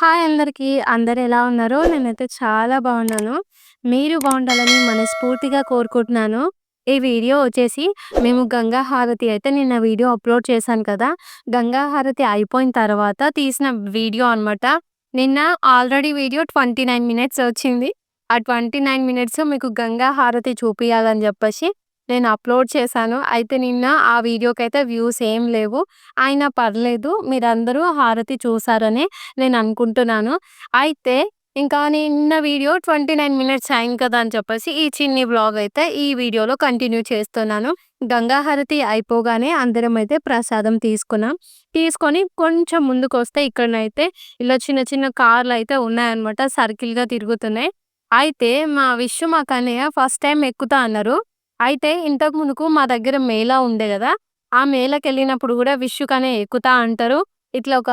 Hi అందరికీ. అందరు ఎలా ఉన్నారో నేనైతే చాలా బాగున్నాను. మీరు బాగుండాలని మనస్ఫూర్తిగా కోరుకుంటున్నాను. ఈ వీడియో వచ్చేసి మేము గంగా హారతి అయితే నిన్న వీడియో అప్‌లోడ్ చేశాను కదా! గంగా హారతి అయిపోయిన తర్వాత తీసిన వీడియో అనమాట. నిన్న ఆల్రెడీ వీడియో 29 మినిట్స్ వచ్చింది. ఆ 29 మినిట్స్ మీకు గంగా హారతి చూపించాలని చెప్పేసి నేను అప్‌లోడ్ చేశాను. అయితే నిన్న ఆ వీడియోకి అయితే వ్యూస్ ఏం లేవు. అయినా పర్లేదు మీరందరూ హారతి చూసారని నేను అనుకుంటున్నాను. అయితే ఇంకా నిన్న వీడియో 29 మినిట్స్ అయింది కదా అని చెప్పేసి ఈ చిన్ని బ్లాగ్ అయితే ఈ వీడియోలో కంటిన్యూ చేస్తున్నాను. గంగాహారతి అయిపోగానే అందరం అయితే ప్రసాదం తీసుకున్నాం. తీసుకొని కొంచెం ముందుకొస్తే ఇక్కడనైతే ఇలా చిన్న చిన్న కార్లు అయితే ఉన్నాయన్నమాట. సర్కిల్‌గా తిరుగుతున్నాయి. అయితే మా విశ్వ మా కన్నయ్య ఫస్ట్ టైం ఎక్కుతా అన్నారు. అయితే ఇంతకు ముందుకు మా దగ్గర మేళా ఉండే కదా ఆ మేళాకెళ్ళినప్పుడు వెళ్ళినప్పుడు విషు, కన్నయ్య ఎక్కుతా అంటారు. ఇట్లా ఒక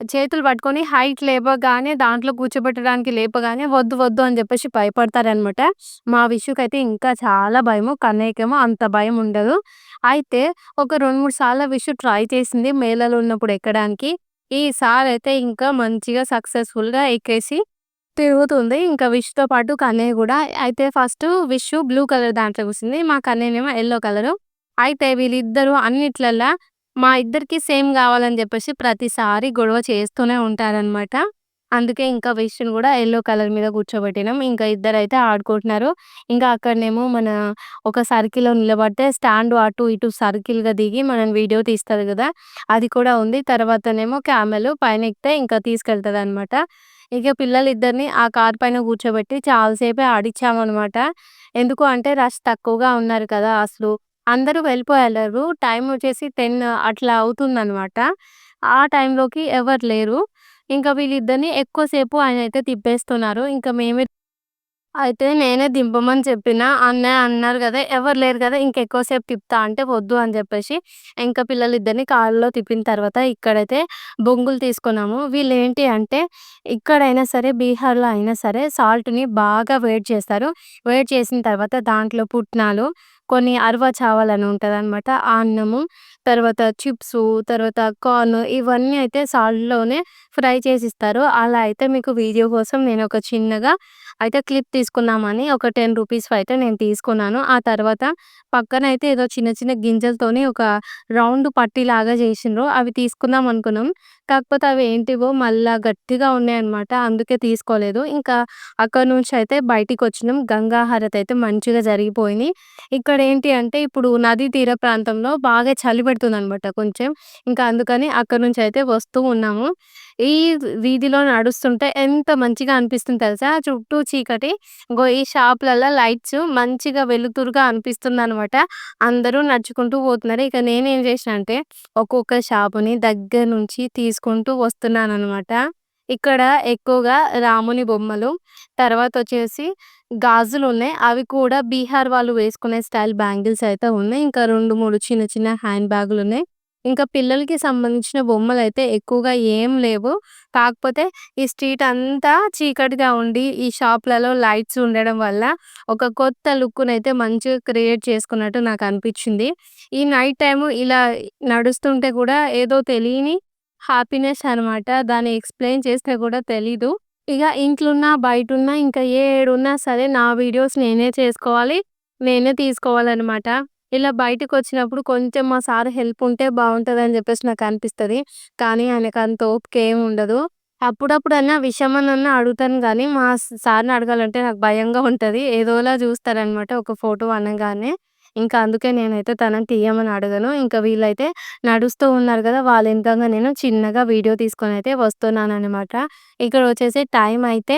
చేతులు పట్టుకొని హైట్ లేపగానే దాంట్లో కూర్చోబెట్టడానికి లేపగానే వద్దు, వద్దు అని చెప్పేసి భయపడతారనమాట. మా విషుకైతే ఇంకా చాలా భయము. కన్నయ్యకేమో అంత భయం ఉండదు. అయితే ఒక 2, 3 సార్లు విషు ట్రై చేసింది మేళలో ఉన్నప్పుడు ఎక్కడానికి. ఈసారైతే ఇంకా మంచిగా సక్సెస్‌ఫుల్‌గా ఎక్కేసి తిరుగుతుంది. ఇంకా విష్‌తో పాటు కన్నయ్య కూడా అయితే ఫస్ట్ విష్ బ్లూ కలర్ దాంట్లో కూర్చుంది. మా కన్నయ్యనేమో ఎల్లో కలరు. అయితే వీళ్ళిద్దరూ అన్నిట్లల్లా మా ఇద్దరికి సేమ్ కావాలని చెప్పేసి ప్రతిసారి గొడవ చేస్తూనే ఉంటారనమాట. అందుకే ఇంకా విషుని కూడా ఎల్లో కలర్ మీద కూర్చోబెట్టినాం. ఇంకా ఇద్దరైతే ఆడుకుంటున్నారు. ఇంకా అక్కడనేమో మన ఒక సర్కిల్‌లో నిలబడితే స్టాండ్ అటు ఇటు సర్కిల్‌గా దిగి మనం వీడియో తీస్తారు కదా అది కూడా ఉంది. తర్వాతనేమో క్యామెల్ పైన ఎక్కితే ఇంకా తీసుకెళ్తుంది అనమాట ఇక పిల్లలిద్దరిని ఆ కార్ పైన కూర్చోబెట్టి చాలాసేపే సేపే ఆడిచ్చామనమాట. ఎందుకు అంటే రష్ తక్కువగా ఉన్నారు కదా! అసలు అందరూ వెళ్ళిపోయారు. టైం వచ్చేసి 10 అట్లా అవుతుందనమాట. ఆ టైంలోకి ఎవరు లేరు. ఇంకా వీళ్ళిద్దరిని ఎక్కువసేపు ఆయన అయితే తిప్పేస్తున్నారు. ఇంకా మేమే అయితే నేనే దింపమని చెప్పిన. అన్నయ్య అన్నారు గదా! ఎవరు లేరు గదా! ఇంకెక్కువ సేపు తిప్పుతా అంటే వద్దు అని చెప్పేసి ఇంకా పిల్లలిద్దరిని కార్‌లో తిప్పిన తర్వాత ఇక్కడైతే బొంగులు తీసుకున్నాము. వీళ్ళేంటి అంటే ఇక్కడైనా సరే బీహార్‌లో అయినా సరే సాల్ట్‌ని బాగా వేడి చేస్తారు. వేడి చేసిన తర్వాత దాంట్లో పుట్నాలు, కొన్ని అరవ చావల్ అని ఉంటదనమాట. ఆ అన్నము, తర్వాత చిప్స్ తర్వాత కార్న్ ఇవన్నీ అయితే సాల్ట్‌లోనే ఫ్రై చేసి ఇస్తారు అలా అయితే మీకు వీడియో కోసం నేను ఒక చిన్నగా అయితే క్లిప్ తీసుకుందామని ఒక టెన్ రూపీస్ అయితే నేను తీసుకున్నాను. ఆ తర్వాత పక్కన అయితే ఏదో చిన్న చిన్న గింజలతోని ఒక రౌండ్ పట్టీలాగా చేసిండ్రు అవి తీసుకుందాం అనుకున్నాం. కాకపోతే అవి ఏంటివో మళ్ళా గట్టిగా ఉన్నాయన్నమాట. అందుకే తీసుకోలేదు. ఇంకా అక్కడి నుంచి అయితే బయటికొచ్చినాం. గంగా హారతి అయితే మంచిగా జరిగిపోయింది. ఇక్కడేంటి అంటే ఇప్పుడు నదీ తీర ప్రాంతంలో బాగా చలి పెడుతుందనమాట కొంచెం. ఇంకా అందుకని అక్కడి నుంచి అయితే వస్తూ ఉన్నాము. ఈ వీధిలో నడుస్తుంటే ఎంత మంచిగా అనిపిస్తుంది తెలుసా! చుట్టూ చీకటి. ఇగో ఈ షాపులల్ల లైట్స్ మంచిగా వెలుతురుగా అనిపిస్తుందనమాట. అందరూ నడుచుకుంటూ పోతున్నారు. ఇక నేనేం చేసినా అంటే ఒక్కొక్క షాపుని దగ్గర నుంచి తీసుకుంటూ వస్తున్నాననమాట. ఇక్కడ ఎక్కువగా రాముని బొమ్మలు, తర్వాత వచ్చేసి గాజులు ఉన్నాయి అవి కూడా బీహార్ వాళ్ళు వేసుకునే స్టైల్ బ్యాంగిల్స్ అయితే ఉన్నాయి. ఇంకా 2, 3 చిన్న చిన్న హ్యాండ్ బ్యాగులు ఉన్నాయి ఇంకా పిల్లలకి సంబంధించిన బొమ్మలు అయితే ఎక్కువగా ఏం లేవు. కాకపోతే ఈ స్ట్రీట్ అంతా చీకటిగా ఉండి ఈ షాప్లలో లైట్స్ ఉండడం వల్ల ఒక కొత్త లుక్‌నైతే మంచిగా క్రియేట్ చేసుకున్నట్టు నాకు అనిపించింది ఈ నైట్ టైము ఇలా నడుస్తుంటే కూడా ఏదో తెలియని హ్యాపీనెస్ అనమాట. దాన్ని ఎక్స్‌ప్లెయిన్ చేస్తే కూడా తెలీదు. ఇగ బయట ఉన్నా ఇంకా ఏడున్నా సరే నా వీడియోస్ నేనే చేసుకోవాలి. నేనే తీసుకోవాలన్నమాట ఇలా బయటికొచ్చినప్పుడు కొంచెం మా సార్ హెల్ప్ ఉంటే బాగుంటుంది అని చెప్పేసి నాకు అనిపిస్తుంది కానీ ఆయనకు ఓపిక ఏమి ఉండదు. అప్పుడప్పుడన్నా విషమనన్నా అడుగుతాను కానీ మా సార్‌ని అడగాలంటే నాకు భయంగా ఉంటుంది ఏదోలా చూస్తారనమాట ఒక ఫోటో అనగానే ఇంకా అందుకే నేనైతే తనని తీయమని అడగను. ఇంకా వీళ్ళైతే నడుస్తూ ఉన్నారు కదా వాళ్ళ ఎనకంగా నేను చిన్నగా వీడియో తీసుకొని అయితే వస్తున్నాననమాట. ఇక్కడొచ్చేసి టైం అయితే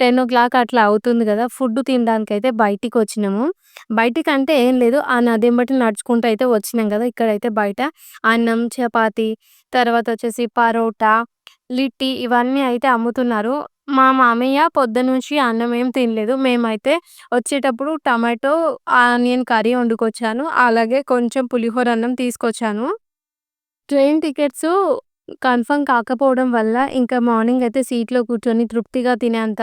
10:00 అట్లా అవుతుంది కదా! ఫుడ్ తినడానికైతే బయటికొచ్చినాము. బయటికంటే ఏం లేదు. ఆ నదిని బట్టి నడుచుకుంటూ అయితే వచ్చినాం కదా ఇక్కడైతే బయట అన్నం, చపాతీ, తర్వాతొచ్చేసి పరోటా, లిట్టి ఇవన్నీ అయితే అమ్ముతున్నారు. మా మామయ్య పొద్దున్నుంచి అన్నం ఏం తినలేదు. మేమైతే వచ్చేటప్పుడు టమాటో, ఆనియన్ కర్రీ వండుకొచ్చాను. అలాగే కొంచెం పులిహోర అన్నం తీసుకొచ్చాను. ట్రైన్ టికెట్సు కన్ఫర్మ్ కాకపోవడం వల్ల ఇంకా మార్నింగ్ అయితే సీట్‌లో కూర్చొని తృప్తిగా తినేంత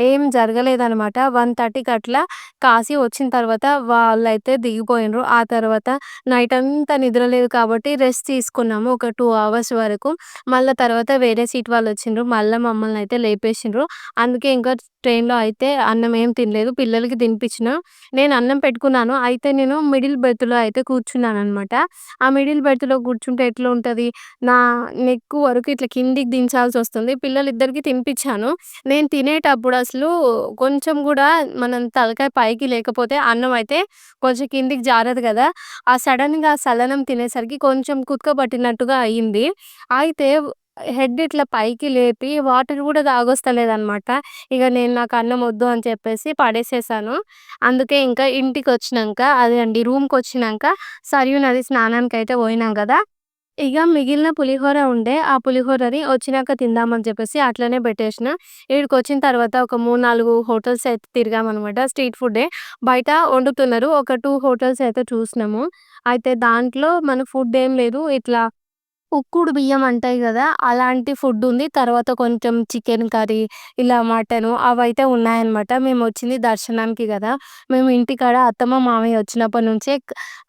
ఏం జరగలేదనమాట. 1:30కి అట్లా కాశీ వచ్చిన తర్వాత వాళ్ళైతే దిగిపోయిండ్రు. ఆ తర్వాత నైట్ అంతా నిద్ర లేదు కాబట్టి రెస్ట్ తీసుకున్నాము. ఒక 2 అవర్స్ వరకు. మళ్ళా తర్వాత వేరే సీట్ వాళ్ళొచ్చిండ్రు. మళ్ళా మమ్మల్ని అయితే లేపేసిండ్రు. అందుకే ఇంకా ట్రైన్‌లో అయితే అన్నం ఏం తినలేదు. పిల్లలకి తినిపించిన. నేను అన్నం పెట్టుకున్నాను. అయితే నేను మిడిల్ బెర్త్‌లో అయితే కూర్చున్నాననమాట. ఆ మిడిల్ బెర్త్‌లో కూర్చుంటే ఎట్లా ఉంటుంది నా నెక్ వరకు ఇట్లా కిందికి దించాల్సొస్తుంది. పిల్లలిద్దరికీ తినిపించాను. నేను తినేటప్పుడు అసలు కొంచెం కూడా మనం తలకాయ పైకి లేకపోతే అన్నం అయితే కొంచెం కిందికి జారదు కదా ఆ సడెన్‌గా సల్లన్నం తినేసరికి కొంచెం కుతక పట్టినట్టుగా అయింది. అయితే హెడ్ ఇట్లా పైకి లేపి వాటర్ కూడా తాగొస్తలేదనమాట. ఇక నేను నాకు అన్నం వద్దు అని చెప్పేసి పడేసేసాను. అందుకే ఇంకా ఇంటికి వచ్చినాక అదే అండి రూమ్కి వచ్చినాక సరియు నది అయితే పోయినాం కదా ఇక మిగిలిన పులిహోర ఉండే. ఆ పులిహోరని వచ్చినాక తిందామని చెప్పేసి అట్లనే పెట్టేసిన. వచ్చిన తర్వాత ఒక 3, 4 హోటల్స్ అయితే తిరిగామనమాట. స్ట్రీట్ ఫుడ్డే. బయట వండుతున్నారు. ఒక టూ హోటల్స్ అయితే చూసినాము. అయితే దాంట్లో మన ఫుడ్ ఏం లేదు. ఇట్లా ఉక్కుడు బియ్యం అంటాయి కదా అలాంటి ఫుడ్ ఉంది. తర్వాత కొంచెం చికెన్ కర్రీ, ఇలా మటను అవైతే ఉన్నాయన్నమాట. మేమొచ్చింది దర్శనానికి కదా మేము ఇంటికాడ అత్తమ్మ, మామయ్య వచ్చినప్పటి నుంచే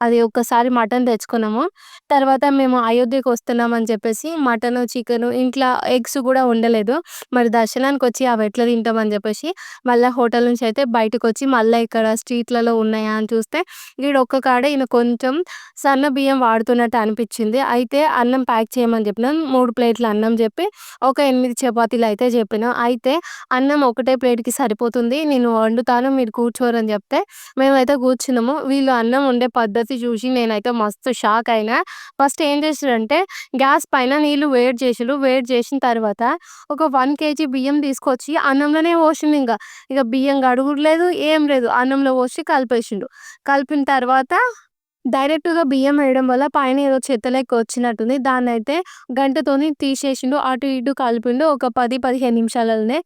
అది ఒక్కసారి మటన్ తెచ్చుకున్నాము. తర్వాత మేము అయోధ్యకి వస్తున్నాం అని చెప్పేసి మటను, చికెను ఇంట్లో ఎగ్స్ కూడా ఉండలేదు మరి దర్శనానికి వచ్చి అవి ఎట్లా తింటాం అని చెప్పేసి మళ్ళీ హోటల్ నుంచి అయితే బయటకొచ్చి మళ్ళీ ఇక్కడ స్ట్రీట్‌లలో ఉన్నాయా అని చూస్తే ఈడ ఒక్క కాడ ఈయన కొంచెం సన్న బియ్యం వాడుతున్నట్టు అనిపించింది అయితే అన్నం ప్యాక్ చేయమని చెప్పిన మూడు ప్లేట్ల అన్నం చెప్పి ఒక ఎనిమిది చపాతీలు అయితే చెప్పిన అయితే అన్నం ఒకటే ప్లేట్‌కి సరిపోతుంది. నేను వండుతాను మీరు కూర్చోరని చెప్తే మేమైతే కూర్చున్నాము. వీళ్ళు అన్నం వండే పద్ధతి చూసి నేనైతే మస్తు షాక్ అయినా. ఫస్ట్ ఏం చేసారంటే గ్యాస్ పైన నీళ్ళు వేడి చేసారు వేడి చేసిన తర్వాత ఒక వన్ కేజీ బియ్యం తీసుకొచ్చి అన్నంలోనే పోసింది ఇంకా ఇక బియ్యం కడుగుడు లేదు. ఏం లేదు. అన్నంలో పోసి కలిపేసిండు. కలిపిన తర్వాత డైరెక్ట్‌గా బియ్యం వేయడం వల్ల పైన ఏదో చెత్త లెక్క వచ్చినట్టుంది. దాన్నయితే గంటతోని తీసేసిండు. అటు ఇటు కలిపిండు. ఒక 10, 15 నిమిషాలలోనే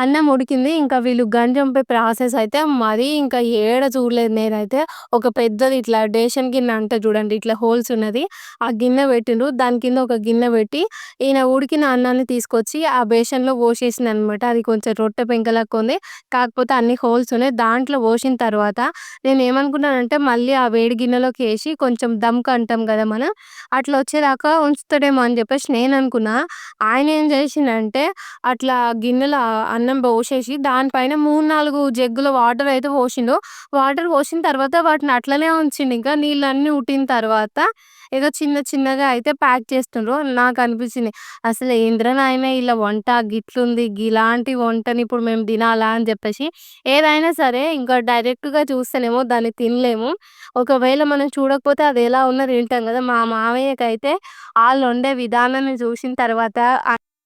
అన్నం ఉడికింది. ఇంకా వీళ్ళు గంజొంపే ప్రాసెస్ అయితే మరి ఇంకా ఏడ చూడలేదు నేనైతే. ఒక పెద్దది ఇట్లా డేషన్ గిన్నె అంటారు చూడండి. ఇట్లా హోల్స్ ఉన్నది. ఆ గిన్నె పెట్టిండ్రు. దాని కింద ఒక గిన్నె పెట్టి ఈయన ఉడికిన అన్నాన్ని తీసుకొచ్చి ఆ బేషన్‌లో పోసేసిండనమాట. అది కొంచెం రొట్టె పెంక ఉంది. కాకపోతే అన్ని హోల్స్ ఉన్నాయి. దాంట్లో పోసిన తర్వాత నేను ఏమనుకున్నానంటే మళ్ళీ ఆ వేడి గిన్నెలోకి వేసి కొంచెం దమ్క అంటాం కదా మనం. అట్లా వచ్చేదాకా ఉంచుతాడేమో అని చెప్పేసి నేను అనుకున్నాను ఆయన ఏం చేసిండంటే అట్లా గిన్నెలో అన్నం పోసేసి దానిపైన 3, 4 జగ్గుల వాటర్ అయితే పోసిండు. వాటర్ పోసిన తర్వాత వాటిని అట్లనే ఉంచిండు ఇంకా నీళ్ళన్నీ ఉట్టిన తర్వాత ఏదో చిన్న చిన్నగా అయితే ప్యాక్ చేస్తుండ్రు. నాకనిపించింది అసలు ఏందిరా నాయన ఇలా వంట గిట్లుంది. గిలాంటి వంటని ఇప్పుడు మేము తినాలా అని చెప్పేసి. ఏదైనా సరే ఇంకా డైరెక్ట్‌గా చూస్తేనేమో దాన్ని తినలేము. ఒకవేళ మనం చూడకపోతే అది ఎలా ఉన్నా తింటాం కదా మా మామయ్యకైతే వండే విధానాన్ని చూసిన తర్వాత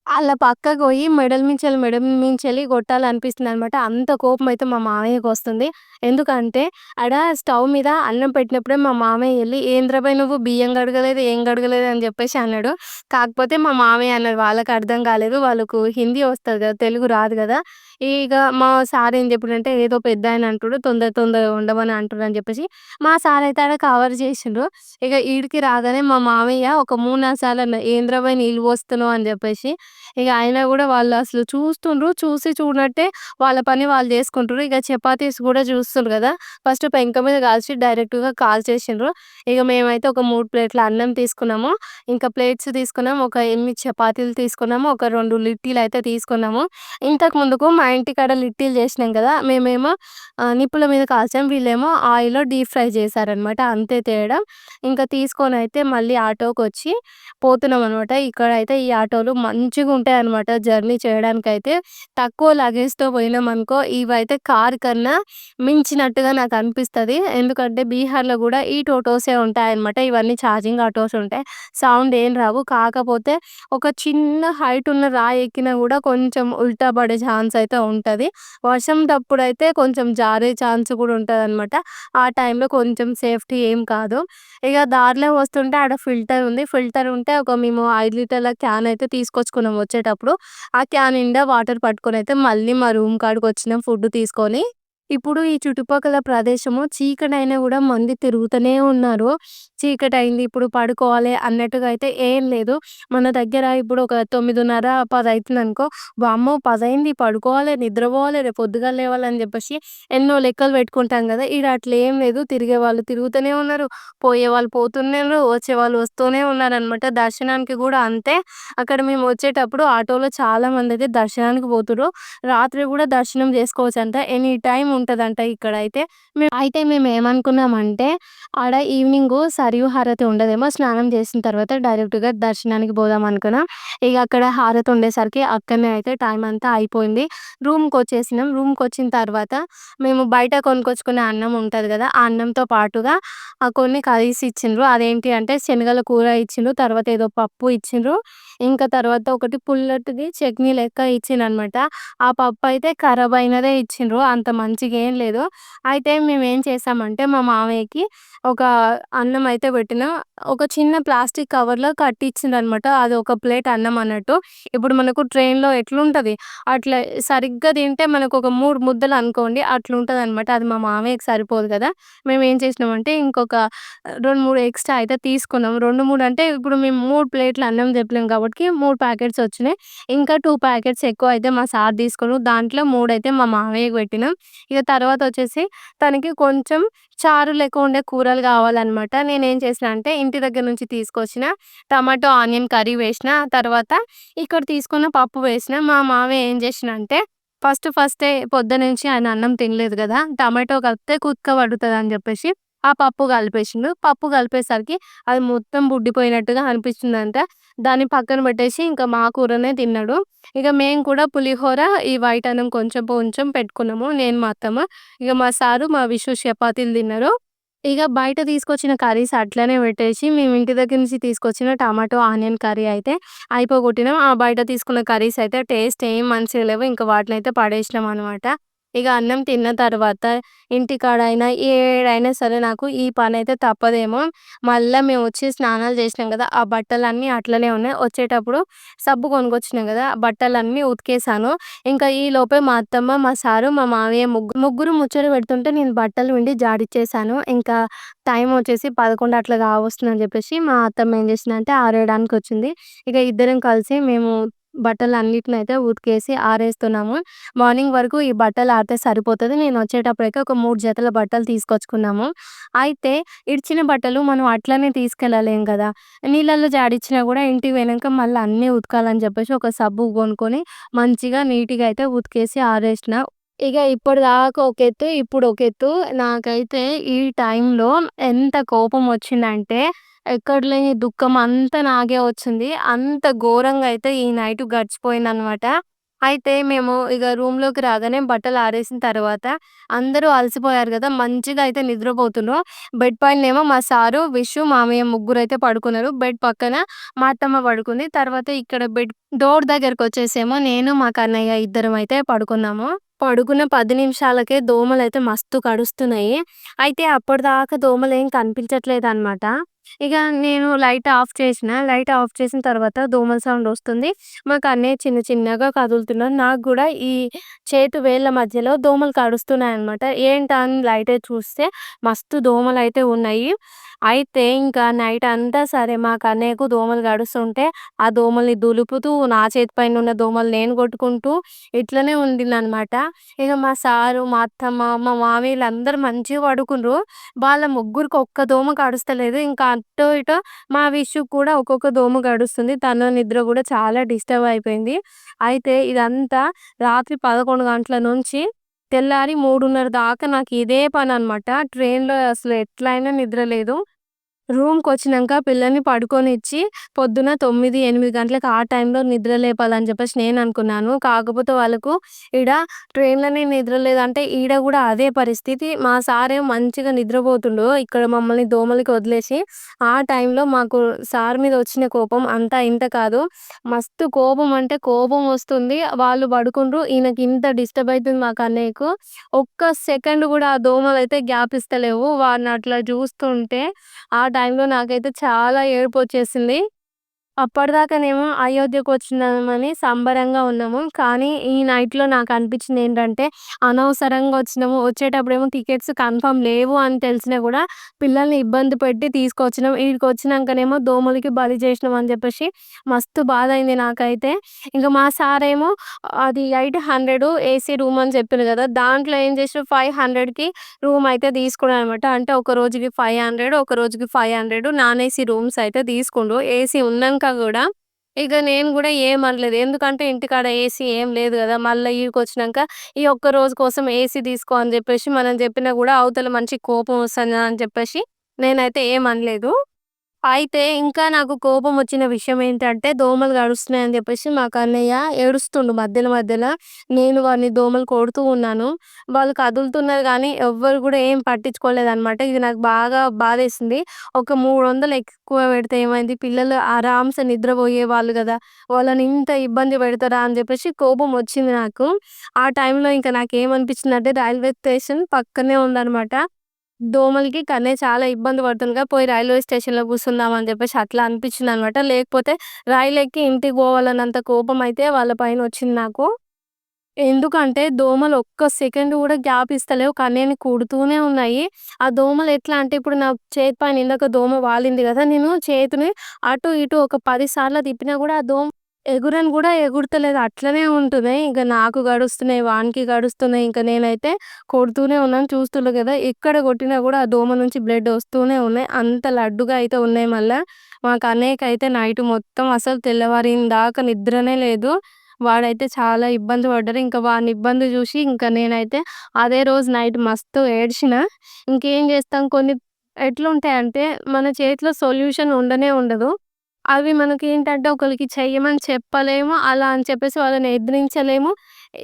ఆళ్ళ పక్కకు పోయి మెడల మించెలి మెడ మించెలి అనమాట అంత కోపమైతే మా మామయ్యకొస్తుంది. ఎందుకంటే ఆడ స్టవ్ మీద అన్నం పెట్టినప్పుడే మా మామయ్య ఎళ్ళి "ఏందిరా నువ్వు బియ్యం కడగలేదు, ఏం కడగలేదు" అని చెప్పేసి అన్నాడు. కాకపోతే మా మామయ్య అన్నారు వాళ్ళకి అర్థం కాలేదు. వాళ్ళకు హిందీ వస్తది కదా! తెలుగు రాదు కదా ఇక మా సార్ ఏం చెప్పిండంటే ఏదో పెద్దాయన అంటుండు తొందర తొందరగా వండమని అంటుర్రు అని చెప్పేసి మా సార్ అయితే ఆడ కవర్ చేసిండ్రు. ఇక ఈడికి రాగానే మా మామయ్య ఒక 3, 4 సార్లు అన్నాడు "ఏందిరా బేయ్ నీళ్ళు పోస్తున్నావు" అని చెప్పేసి. ఇక అయినా కూడా వాళ్ళు అసలు చూస్తుండ్రు. చూసి చూడనట్టే వాళ్ళ పని వాళ్ళు చేసుకుంటుర్రు. ఇక చపాతీస్ కూడా చూస్తుండ్రు కదా ఫస్ట్ పెంక మీద కాల్చి డైరెక్ట్‌గా కాల్చేసిండ్రు. ఇక మేమైతే ఒక మూడు ప్లేట్ల అన్నం తీసుకున్నాము. ఇంకా ప్లేట్స్ తీసుకున్నాము ఒక ఎనిమిది చపాతీలు తీసుకున్నాము. ఒక రెండు లిట్టీలు అయితే తీసుకున్నాము. ఇంతకు ముందుకు మా ఇంటికాడ లిట్టీలు చేసినాం కదా మేమేమో నిప్పుల మీద కాల్చాం. వీళ్ళేమో ఆయిల్‌లో డీప్ ఫ్రై చేశారనమాట. అంతే తేడా. ఇంకా తీసుకొని అయితే మళ్ళీ ఆటోకి వచ్చి పోతున్నాం అనమాట ఇక్కడ ఇక్కడైతే ఈ ఆటోలు మంచిగుంటాయనమాట జర్నీ చేయడానికైతే. తక్కువ లగేజ్‌తో పోయినామనుకో ఇవైతే కార్ కన్నా మించినట్టుగా నాకు అనిపిస్తుంది ఎందుకంటే బీహార్‌లో కూడా ఈ టోటోసే ఉంటాయనమాట. ఇవన్నీ ఛార్జింగ్ ఆటోస్ ఉంటాయి. సౌండ్ ఏం రావు. కాకపోతే ఒక చిన్న హైట్ ఉన్న రాయి ఎక్కినా కూడా కొంచెం ఉల్టా పడే ఛాన్స్ అయితే ఉంటది. అయితే కొంచెం జారే ఛాన్స్ కూడా ఉంటదనమాట. ఆ టైంలో కొంచెం సేఫ్టీ ఏం కాదు. ఇక దారిలో వస్తుంటే ఆడ ఫిల్టర్ ఉంది. ఫిల్టర్ ఉంటే ఒక మేము ఐదు లీటర్ల క్యాన్ అయితే తీసుకొచ్చుకున్నాం వచ్చేటప్పుడు. ఆ క్యాన్ నిండా వాటర్ అయితే మళ్ళీ మా రూమ్ కాడికి వచ్చినాం ఫుడ్ తీసుకొని. ఇప్పుడు ఈ చుట్టుపక్కల ప్రదేశము చీకటైనా కూడా మంది తిరుగుతూనే ఉన్నారు. చీకటైంది ఇప్పుడు పడుకోవాలి అన్నట్టుగా అయితే ఏం లేదు. మన దగ్గర ఇప్పుడు ఒక 9:30, 10 అయితుందనుకో, వామ్మో! 10 అయింది పడుకోవాలి, నిద్రపోవాలి, రేపు పొద్దుగాల లేవాలని చెప్పేసి ఎన్నో లెక్కలు పెట్టుకుంటాం కదా ఈడ అట్లేం లేదు. తిరిగేవాళ్ళు తిరుగుతూనే ఉన్నారు. పోయేవాళ్ళు పోతున్నారు. వచ్చేవాళ్ళు వస్తూనే ఉన్నారనమాట. దర్శనానికి కూడా అంతే. అక్కడ మేము వచ్చేటప్పుడు ఆటోలో చాలా అయితే దర్శనానికి పోతుర్రు. రాత్రి కూడా దర్శనం జేసుకోవచ్చంట. ఎనీ టైమ్ ఉంటదంట అయితే మేము అయితే మేము ఏమనుకున్నామంటే ఆడ ఈవినింగ్ సరియు హారతి ఉండదేమో, స్నానం చేసిన తర్వాత డైరెక్ట్‌గా దర్శనానికి పోదాం అనుకున్నాం. ఇక అక్కడ హారతి ఉండేసరికి అక్కడనే అయితే టైం అంతా అయిపోయింది. రూమ్కి వచ్చేసినాం రూమ్కి వచ్చిన తర్వాత మేము బయట కొనుకొచ్చుకునే అన్నం ఉంటుంది కదా ఆ అన్నంతో పాటుగా ఆ కొన్ని కర్రీస్ ఇచ్చిండ్రు. అదేంటి అంటే శనగల కూర ఇచ్చిండ్రు. తర్వాత ఏదో పప్పు ఇచ్చిండ్రు. ఇంకా తర్వాత ఒకటి పుల్లటిది చట్నీ లెక్క ఇచ్చిండ్రు అనమాట ఆ పప్పు అయితే ఖరాబ్ అయినదే ఇచ్చిండ్రు. అంత మంచి మంచిగా ఏం లేదు. అయితే మేము ఏం చేసామంటే మా మామయ్యకి ఒక అన్నం అయితే పెట్టినాం. ఒక చిన్న ప్లాస్టిక్ కవర్‌లో కట్టిచ్చిండ్రనమాట. అది ఒక ప్లేట్ అన్నం అన్నట్టు. ఇప్పుడు మనకు ట్రైన్‌లో ఎట్లుంటుంది అట్లా సరిగ్గా తింటే మనకు ఒక మూడు ముద్దలు అనుకోండి అట్లుంటుంది అనమాట అది మా మామయ్యకి సరిపోదు కదా! మేము ఏం చేసినామంటే ఇంకొక 2, 3 ఎక్స్‌ట్రా అయితే తీసుకున్నాం. 2, 3 అంటే ఇప్పుడు మేము మూడు ప్లేట్‌లు అన్నం చెప్పినాం కాబట్టికి 3 ప్యాకెట్స్ వచ్చినాయి. ఇంకా టూ ప్యాకెట్స్ ఎక్కువ అయితే మా సార్ తీసుకున్నాం దాంట్లో మూడు అయితే మా మామయ్యకి పెట్టినాం. ఇక తర్వాత వచ్చేసి తనకి కొంచెం చారు లేకుండా ఉండే కూరలు కావాలన్నమాట నేనేం చేసిన అంటే ఇంటి దగ్గర నుంచి తీసుకొచ్చిన టమాటో, ఆనియన్ కర్రీ వేసిన తర్వాత ఇక్కడ తీసుకున్న పప్పు వేసిన మా మామ ఏం చేసిండంటే ఫస్ట్ ఫస్టే పొద్దున్నుంచి ఆయన అన్నం తినలేదు కదా టమాటో కలిపితే కుతుక్క పడుతుంది అని చెప్పేసి ఆ పప్పు కలిపేసిండు. పప్పు కలిపేసరికి అది మొత్తం బుడ్డిపోయినట్టుగా అనిపించిందంట. దాన్ని పక్కన పెట్టేసి ఇంకా మా కూరనే తిన్నాడు. ఇక మేము కూడా పులిహోర, ఈ వైట్ అన్నం కొంచెం కొంచెం పెట్టుకున్నాము. నేను, మా అత్తమ్మ. ఇక మా సారు, మా విషు చపాతీలు తిన్నారు. ఇక బయట తీసుకొచ్చిన కర్రీస్ అట్లనే పెట్టేసి మేము ఇంటి దగ్గర నుంచి తీసుకొచ్చిన టమాటో, ఆనియన్ కర్రీ అయితే అయిపోగొట్టినాం. ఆ బయట తీసుకున్న కర్రీస్ అయితే టేస్ట్ ఏం మంచిగా లేవు. ఇంక వాటినైతే పడేసినాం అనమాట. ఇక అన్నం తిన్న తర్వాత ఇంటికాడైనా ఏడైనా సరే నాకు ఈ పనైతే తప్పదేమో. మళ్ళీ మేము వచ్చి స్నానాలు చేసినాం కదా ఆ బట్టలన్నీ అట్లనే ఉన్నాయి. వచ్చేటప్పుడు సబ్బు కొనుక్కొచ్చినాం ఆ బట్టలన్నీ ఉతికేసాను. ఇంకా ఈ లోపే మా అత్తమ్మ, మా సారు, మా మామయ్య ముగ్గురు ముగ్గురు ముచ్చట పెడుతుంటే నేను బట్టలు పిండి జాడిచ్చేసాను. ఇంకా టైం వచ్చేసి 11 అట్లా కావస్తుందని చెప్పేసి మా అత్తమ్మ ఏం చేసిందంటే ఆరేయడానికొచ్చింది. ఇక ఇద్దరం కలిసి మేము బట్టలు అన్నింటిని అయితే ఉతికేసి ఆరేస్తున్నాము. మార్నింగ్ వరకు ఈ బట్టలు ఆరితే సరిపోతది. నేను వచ్చేటప్పటికి ఒక మూడు జతల బట్టలు తీసుకొచ్చుకున్నాము. అయితే ఇడిచిన బట్టలు మనం అట్లనే తీసుకెళ్ళలేం కదా నీళ్ళల్లో జాడిచ్చినా కూడా ఇంటికి పోయినంక మళ్ళీ అన్నీ ఉతకాలని చెప్పేసి ఒక సబ్బు కొనుక్కొని మంచిగా నీట్‌గా అయితే ఉతికేసి ఆరేసిన. ఇక ఇప్పటిదాకా ఒక ఎత్తు, ఇప్పుడు ఒక ఎత్తు. నాకైతే ఈ టైంలో ఎంత కోపం వచ్చిందంటే ఎక్కడ లేని దుఃఖం అంతా నాకే వచ్చింది. అంత ఘోరంగా అయితే ఈ నైట్ గడిచిపోయిందనమాట. అయితే మేము ఇక రూమ్‌లోకి రాగానే బట్టలు ఆరేసిన తర్వాత అందరూ అలసిపోయారు కదా మంచిగా అయితే నిద్రపోతుర్రు. బెడ్ పైనేమో మా సారు, విషు, మామయ్య ముగ్గురైతే పడుకున్నారు. బెడ్ పక్కన మా అత్తమ్మ పడుకుంది. తర్వాత ఇక్కడ బెడ్ డోర్ దగ్గరకొచ్చేసేమో నేను, మా కన్నయ్య ఇద్దరం అయితే పడుకున్నాము. పడుకున్న పది నిమిషాలకే దోమలు అయితే మస్తు కరుస్తున్నాయి. అయితే అప్పటిదాకా కనిపించట్లేదు అన్నమాట ఇక నేను లైట్ ఆఫ్ చేసిన. లైట్ ఆఫ్ చేసిన తర్వాత దోమల సౌండ్ వస్తుంది. మా అన్నయ్య చిన్న చిన్నగా కదులుతున్నాడు. నాకు కూడా ఈ చేతి వేళ్ళ మధ్యలో దోమలు కరుస్తున్నాయనమాట. ఏంటా అని లైట్ చూస్తే మస్తు దోమలు అయితే ఉన్నాయి. అయితే ఇంకా నైట్ అంతా సరే మా కన్నయ్యకు దోమలు కడుస్తుంటే ఆ దోమల్ని దులుపుతూ నా చేతి పైన ఉన్న దోమలు నేను కొట్టుకుంటూ ఇట్లనే ఉండిందనమాట. ఇక మా సారు, మా అత్తమ్మ, మా మామయ్యలు అందరూ మంచిగా పడుకున్నారు వాళ్ళ ముగ్గురికి ఒక్క దోమ కడుస్తలేదు ఇంకా అటో ఇటో మా విషు కూడా ఒక్కొక్క దోమ గడుస్తుంది తన నిద్ర కూడా చాలా డిస్టర్బ్ అయిపోయింది. అయితే ఇదంతా రాత్రి 11 గంటల నుంచి తెల్లారి 3:30 దాకా నాకు ఇదే పని అనమాట ట్రైన్‌లో అసలు ఎట్లయినా నిద్ర లేదు. రూమ్‌కొచ్చినంక పిల్లల్ని పడుకోనిచ్చి పొద్దున 9, 8 గంటలకు ఆ టైంలో నిద్ర లేపాలని చెప్పేసి నేను అనుకున్నాను కాకపోతే వాళ్ళకు ఈడ ట్రైన్‌లోనే నిద్ర లేదంటే ఈడ కూడా అదే పరిస్థితి. మా సారేమో మంచిగా నిద్రపోతుండు. ఇక్కడ మమ్మల్ని దోమలకి వదిలేసి. ఆ టైంలో మాకు సార్ మీద వచ్చిన కోపం అంతా ఇంత కాదు. మస్తు కోపం అంటే కోపం వస్తుంది. వాళ్ళు పడుకుండ్రు. ఈయనకి ఇంత డిస్టర్బ్ అవుతుంది మా కన్నయ్యకు. ఒక్క సెకండ్ కూడా ఆ దోమలు అయితే గ్యాప్ ఇస్తలేవు. వాడిని అట్లా చూస్తుంటే ఆ టైంలో నాకైతే చాలా ఏడుపొచ్చేసింది. అప్పటిదాకానేమో అయోధ్యకొచ్చినామని సంబరంగా ఉన్నాము. కానీ ఈ నైట్‌లో నాకు అనిపించింది ఏంటంటే అనవసరంగా వచ్చినాము. వచ్చేటప్పుడేమో టికెట్స్ కన్ఫర్మ్ లేవు అని తెలిసినా గూడా, పిల్లల్ని ఇబ్బంది పెట్టి తీసుకొచ్చినాం. ఈడికొచ్చినంకనేమో దోమలకి బలి చేసినాం అని చెప్పేసి మస్తు బాధ అయింది నాకైతే. ఇంక మా సారేమో అది 800 ఏసీ రూమ్ అని చెప్పిండు కదా దాంట్లో ఏం చేసిండు 500కి రూమ్ అయితే తీసుకున్నాడనమాట. అంటే ఒక రోజుకి 500, ఒక రోజుకి 500 నాన్ ఏసీ రూమ్స్ అయితే తీసుకుండు. ఏసీ ఉన్నంక గూడా ఇక నేను గూడా ఏమనలేదు. ఎందుకంటే ఇంటికాడ ఏసీ ఏం లేదు కదా మళ్ళీ మళ్ళా వచ్చినాక ఈ ఒక్క రోజు కోసం ఏసీ తీసుకో అని చెప్పేసి మనం చెప్పినా కూడా అవతల మంచి కోపం వస్తుంది అని చెప్పేసి నేనైతే ఏమనలేదు. అయితే ఇంకా నాకు కోపం వచ్చిన విషయం ఏంటంటే, దోమలు కరుస్తున్నాయి అని చెప్పేసి మా కన్నయ్య ఏడుస్తుండు మధ్యలో మధ్యలో. నేను వాడిని దోమలు కొడుతూ ఉన్నాను. వాళ్ళు కదులుతున్నారు కానీ ఎవ్వరు కూడా ఏం పట్టించుకోలేదనమాట. ఇది నాకు బాగా బాధేసింది. ఒక 300 ఎక్కువ పెడితే ఏమైంది? పిల్లలు ఆరాంసే నిద్రపోయేవాళ్ళు కదా వాళ్ళని ఇంత ఇబ్బంది పెడతారా అని చెప్పేసి కోపం వచ్చింది నాకు. ఆ టైంలో ఇంకా నాకు ఏమనిపించింది అంటే రైల్వే స్టేషన్ పక్కనే ఉందన్నమాట దోమలకి కన్నయ్య చాలా ఇబ్బంది పడుతుండగా పోయి రైల్వే స్టేషన్‌లో కూర్చుందాం అని చెప్పేసి అట్లా అనిపించిందనమాట. లేకపోతే రైలెక్కి ఇంటికి పోవాలన్నంత కోపం అయితే వాళ్ళ పైన వచ్చింది నాకు. ఎందుకంటే దోమలు ఒక్క సెకండ్ కూడా గ్యాప్ ఇస్తలేవు. కన్నేని కుడుతూనే ఉన్నాయి. ఆ దోమలు ఎట్లా అంటే ఇప్పుడు నా చేతి పైన ఇందాక దోమ వాలింది కదా నేను చేతిని అటు ఇటు ఒక 10 సార్లు తిప్పినా కూడా ఆ దోమ ఎగురని కూడా ఎగురుతలేదు. అట్లనే ఉంటున్నాయి. ఇంకా నాకు గడుస్తున్నాయి, వానికి గడుస్తున్నాయి. ఇంకా నేనైతే కొడుతూనే ఉన్నాను. చూస్తుండే కదా ఎక్కడ కొట్టినా కూడా ఆ దోమ నుంచి బ్లడ్ వస్తూనే ఉన్నాయి. అంత లడ్డుగా అయితే ఉన్నాయి మళ్ళా. మా అయితే నైట్ మొత్తం అసలు తెల్లవారిందాకా నిద్రనే లేదు. వాడైతే చాలా ఇబ్బంది పడ్డారు. ఇంకా వాని ఇబ్బంది చూసి ఇంకా నేనైతే అదే రోజు నైట్ మస్తు ఏడ్చిన. ఇంకేం చేస్తాం కొన్ని ఎట్లుంటాయంటే మన చేతిలో సొల్యూషన్ ఉండనే ఉండదు. అవి మనకి ఏంటంటే ఒకరికి చెయ్యమని చెప్పలేము. అలా అని చెప్పేసి వాళ్ళని ఎదిరించలేము.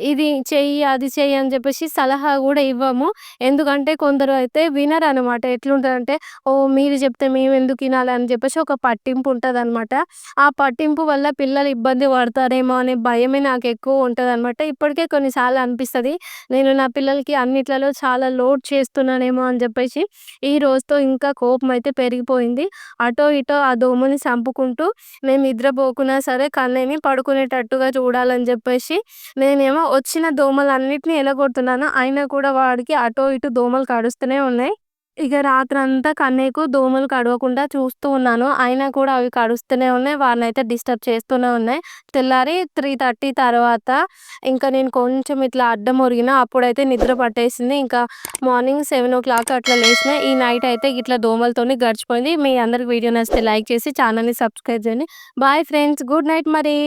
ఇది చెయ్యి, అది చెయ్యి అని చెప్పేసి సలహా కూడా ఇవ్వము. ఎందుకంటే కొందరు అయితే వినరనమాట. ఎట్లుంటుందంటే ఓ మీరు చెప్తే మేము ఎందుకు అని చెప్పేసి ఒక పట్టింపు ఉంటుంది అనమాట ఆ పట్టింపు వల్ల పిల్లలు ఇబ్బంది పడతారేమో అనే భయమే నాకు ఎక్కువ ఉంటుంది అనమాట ఇప్పటికే కొన్నిసార్లు అనిపిస్తుంది నేను నా పిల్లలకి అన్నిట్లలో చాలా లోడ్ చేస్తున్నానేమో అని చెప్పేసి ఈ రోజుతో ఇంకా కోపం అయితే పెరిగిపోయింది. అటో ఇటో ఆ దోమని చంపుకుంటూ మేము నిద్రపోకున్నా సరే కన్నయ్యని పడుకునేటట్టుగా చూడాలని చెప్పేసి నేనేమో వచ్చిన దోమలన్నిటిని ఎలగొడుతున్నాను. అయినా కూడా వాడికి అటో ఇటు దోమలు కడుస్తూనే ఉన్నాయి. ఇక రాత్రంతా కన్నయ్యకు దోమలు కడవకుండా చూస్తూ ఉన్నాను. అయినా కూడా అవి కడుస్తూనే ఉన్నాయి. వాడినైతే డిస్టర్బ్ చేస్తూనే ఉన్నాయి. తెల్లారి 3:30 తర్వాత ఇంకా నేను కొంచెం ఇట్లా అడ్డం ఒరిగినా అప్పుడైతే నిద్ర పట్టేసింది. ఇంకా మార్నింగ్ 7:00 అట్లా లేచిన. ఈ నైట్ అయితే ఇట్లా దోమలతోని గడిచిపోయింది. మీ అందరికి వీడియో నచ్చితే లైక్ చేసి ఛానల్‌ని సబ్స్క్రైబ్ చేయండి. Bye friends. గుడ్ నైట్ మరి.